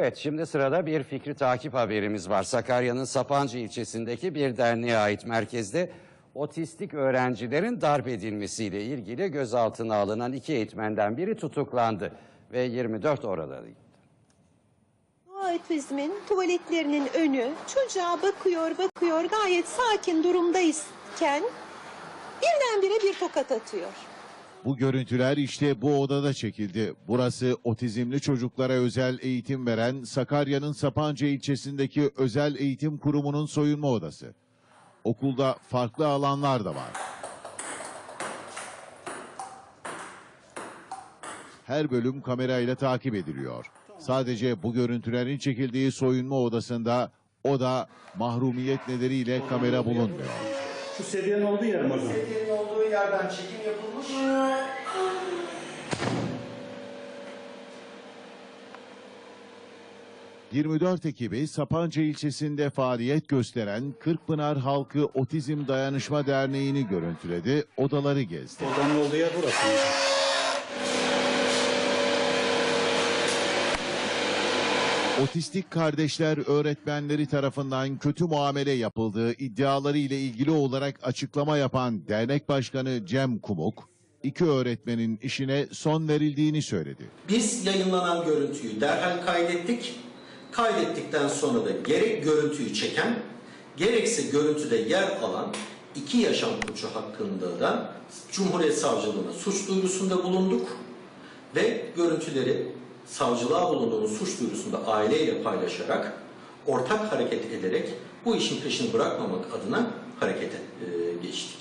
Evet şimdi sırada bir fikri takip haberimiz var. Sakarya'nın Sapancı ilçesindeki bir derneğe ait merkezde otistik öğrencilerin darp edilmesiyle ilgili gözaltına alınan iki eğitmenden biri tutuklandı ve 24 oraları. Otizmin tuvaletlerinin önü çocuğa bakıyor bakıyor gayet sakin durumdayken birdenbire bir tokat atıyor. Bu görüntüler işte bu odada çekildi. Burası otizmli çocuklara özel eğitim veren Sakarya'nın Sapanca ilçesindeki özel eğitim kurumunun soyunma odası. Okulda farklı alanlar da var. Her bölüm kamerayla takip ediliyor. Sadece bu görüntülerin çekildiği soyunma odasında o da mahrumiyet nedeniyle kamera bulunmuyor. Şu sedyenin olduğu yer mi hocam? Sedyenin olduğu yerden çekim yapılmış. — 24 ekibi Sapanca ilçesinde faaliyet gösteren Kırkpınar Halkı Otizm Dayanışma Derneği'ni görüntüledi, odaları gezdi. Odanın olduğu yer burası. Otistik kardeşler öğretmenleri tarafından kötü muamele yapıldığı iddiaları ile ilgili olarak açıklama yapan dernek başkanı Cem Kumuk, iki öğretmenin işine son verildiğini söyledi. Biz yayınlanan görüntüyü derhal kaydettik. Kaydettikten sonra da gerek görüntüyü çeken, gerekse görüntüde yer alan iki yaşam koçu hakkında da Cumhuriyet Savcılığına suç duyurusunda bulunduk ve görüntüleri savcılığa bulunduğumuz suç duyurusunda aileyle paylaşarak ortak hareket ederek bu işin peşini bırakmamak adına harekete e, geçtik.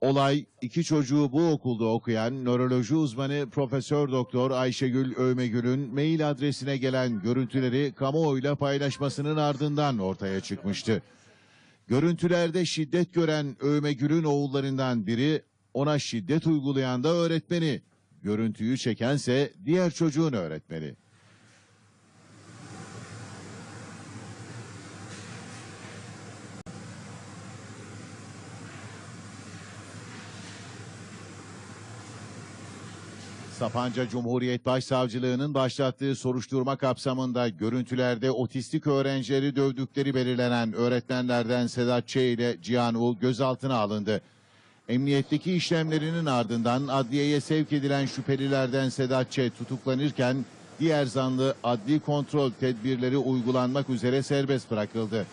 Olay iki çocuğu bu okulda okuyan nöroloji uzmanı Profesör Doktor Ayşegül Övmegül'ün mail adresine gelen görüntüleri kamuoyuyla paylaşmasının ardından ortaya çıkmıştı. Görüntülerde şiddet gören Övmegül'ün oğullarından biri ona şiddet uygulayan da öğretmeni. Görüntüyü çekense diğer çocuğun öğretmeni. Sapanca Cumhuriyet Başsavcılığı'nın başlattığı soruşturma kapsamında görüntülerde otistik öğrencileri dövdükleri belirlenen öğretmenlerden Sedat Ç. ile Cihan U gözaltına alındı. Emniyetteki işlemlerinin ardından adliyeye sevk edilen şüphelilerden Sedat Ç. tutuklanırken diğer zanlı adli kontrol tedbirleri uygulanmak üzere serbest bırakıldı.